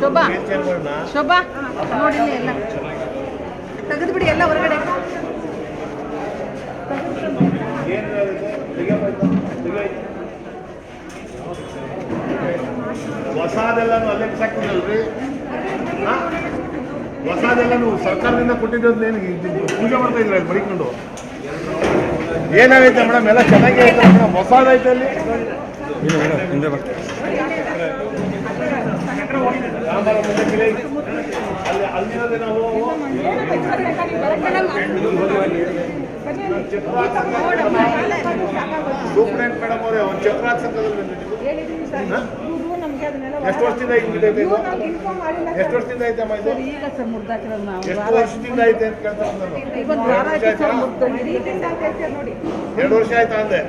ಶೋಭಾ ಶೋಭಾ ನೋಡಿಲ್ಲ ಎಲ್ಲ. ತೆಗೆದು ಬಿಡಿ ಎಲ್ಲ ಹೊರಗಡೆ. ಹೊಸದೆಲ್ಲಾನು ಅಲ್ಲೇ ಸಾಕಿದ್ರಲ್ರಿ ಹೊಸದೆಲ್ಲಾನು ಸರ್ಕಾರದಿಂದ ಕೊಟ್ಟಿದ್ದು ಏನು? ಪೂಜೆ ಮಾಡ್ತಾ ಇದ್ರೆ ಬರೀಕೊಂಡು ಏನಾಗೈತೆ ಮೇಡಮ್? ಎಲ್ಲ ಚೆನ್ನಾಗೇ ಐತೆ ಮೇಡಮ್. ಅಲ್ಲಿ. ಸೂಪ್ರೆಂಟ್ ಮೇಡಮ್ ಅವರೇ ಒಂದು ಚಕ್ರ ಎಷ್ಟು ವರ್ಷದಿಂದ ಐತೆ ಎಷ್ಟು ವರ್ಷದಿಂದ ಐತೆ ಅಮ್ಮ ಇದು? ಎಷ್ಟು ವರ್ಷದಿಂದ ಐತೆ ಅಂತ ಕೇಳ್ತಾರೆ ಎರಡು ವರ್ಷ ಆಯ್ತಾ ಅಂದೆ?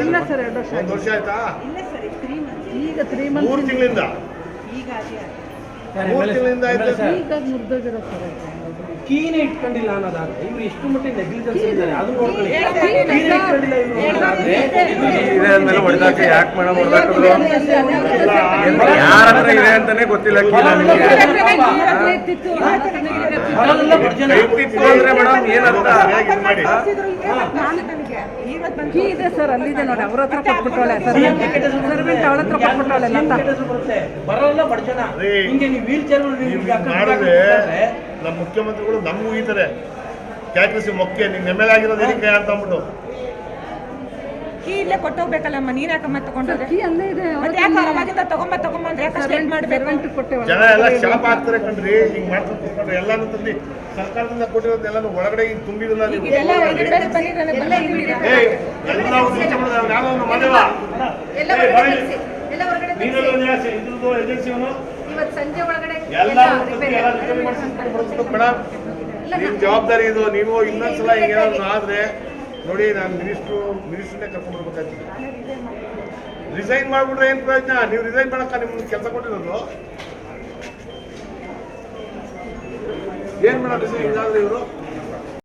ಇಲ್ಲ ಸರ್ ಎರಡು ವರ್ಷ ಒಂದು ವರ್ಷ ಆಯ್ತಾ? ಈಗ ತ್ರೀ ಮೂರು ಮಂತ್ ತಿಂಗಳಿಂದ? ಮೂರು ತಿಂಗಳಿಂದ ಆಯ್ತು ಈಗ ಮುರಿದೋಗಿರೋ ಸರ್ ಕೀನೇ ಇಟ್ಕೊಂಡಿಲ್ಲ ಅನ್ನೋದಾದ್ರೆ ಇವ್ರು ಎಷ್ಟು ಮಟ್ಟಿಗೆ ನೆಗ್ಲಿಜೆನ್ಸ್ ಇದ್ದಾರೆ ಅದು ನೋಡ್ಕೊಳ್ಳಿ. ಕೀನೇ ಇಟ್ಕೊಂಡಿಲ್ಲ ಇವ್ರು. ಇದೆ ಅಂದ್ಮೇಲೆ ಹೊಡೆದಾಕ ಯಾಕೆ ಮೇಡಮ್ ಹೊಡೆದಾಕಿದ್ರು. ಯಾರ ಹತ್ರ ಇದೆ ಅಂತಾನೆ ಗೊತ್ತಿಲ್ಲ ಕೀಲ ನಿಮಗೆ ಅಂದ್ರೆ ಮೇಡಮ್ ಏನಂತ ಹೇಗೆ ಇದು? ಮಾಡಿ ಕೀ ಇದೆ ಸರ್ ಅಲ್ಲಿದೆ ನೋಡಿ ಅವ್ರ ಹತ್ರ ಕೊಟ್ಬಿಟ್ಟವಳೆ ಸರ್ವೆಂಟ್ ಅವಳ ಹತ್ರ ಕೊಟ್ಬಿಟ್ಟವಳೆ ಬರುತ್ತೆ ಬರೋಲ್ಲ ಬಡ ಜನ ಹಿಂಗೆ ನೀವು ವೀಲ್ ಚೇರ್ ಮಾಡಿದ್ರೆ ನಮ್ಮ ಮುಖ್ಯಮಂತ್ರಿಗಳು ನಮ್ಗೂ ಉಗಿತಾರೆ ಕ್ಯಾಟ್ರಿಸಿ ಮೊಕ್ಕೆ ನಿಮ್ಮ ಎಂ ಎಲ್ ಆಗಿರೋದು ಏನಕ್ಕೆ ಅಂತ ಅಂದ್ಬಿಟ್ಟು? ಕೀ ಇಲ್ಲೇ ಕೊಟ್ಟೋಗ್ಬೇಕಲ್ಲಮ್ಮ ನೀನ್ ಯಾಕಮ್ಮ ತಗೊಂಡ್ರೆ ಕೀ ಅಲ್ಲೇ ಇದೆ ಮತ್ತೆ ಯಾಕೆ ಅವಾಗಿಂದ ತಗೊಂಬ ತಗೊಂಬ ಅಂದ್ರೆ ಯಾಕೆ ಸ್ಟೇಟ್ ಮಾಡ್ಬೇಕು? ಕೊಟ್ಟೆವಲ್ಲ. ಜನ ಎಲ್ಲ ಶಾಪ ಹಾಕ್ತಾರೆ ಕಣ್ರಿ ಹಿಂಗ್ ಮಾಡ್ಕೊಂಡು ಕೂತ್ಕೊಂಡ್ರೆ ಎಲ್ಲಾನು ತಂದು ಸರ್ಕಾರದಿಂದ ಕೊಟ್ಟಿರೋದೆಲ್ಲಾನು ಒಳಗಡೆ ಹಿಂಗ್ ತುಂಬಿರಲ್ಲ ನೀವು ಇದೆಲ್ಲ ಎದುರುಗಡೆ ಬಂದಿದ್ದಾನೆ, ಬಂದೇ ಇದ್ದೀರಾ? ಏ ಎಲ್ಲ ಉದ್ದೇಶ ಮಾಡಿದ ಎಲ್ಲ ಮನೆವ ಎಲ್ಲ ಹೊರಗಡೆ. ಎಲ್ಲ ಹೊರಗಡೆ ಕಳ್ಸಿ. ಇದ್ರದ್ದು ಏಜೆನ್ಸಿಯವನು ಇವತ್ತು ಸಂಜೆ ಒಳಗಡೆ ಎಲ್ಲ ಎಲ್ಲ ರಿಪೇರಿ ಮಾಡ್ಸ್ಕೊಂಡು ಬರ್ಸ್ಬೇಕು ಮೇಡಮ್ ನಿಮ್ ಜವಾಬ್ದಾರಿ ಇದು ನೀವು ಇನ್ನೊಂದ್ಸಲ ಹಿಂಗೇನಾದ್ರು ಆದ್ರೆ ನೋಡಿ ನಾನು ಮಿನಿಸ್ಟ್ರು ಮಿನಿಸ್ಟ್ರನ್ನೇ ಕರ್ಕೊಂಡು ಬರ್ಬೇಕಾಗ್ತದೆ ರಿಸೈನ್ ಮಾಡಿಬಿಟ್ರೆ ಏನು ಪ್ರಯೋಜನ? ನೀವು ರಿಸೈನ್ ಮಾಡಕ್ಕ ನಿಮ್ಗೆ ಕೆಲಸ ಕೊಟ್ಟಿರೋದು? ಏನು ಮಾಡೋದು ಇವರು?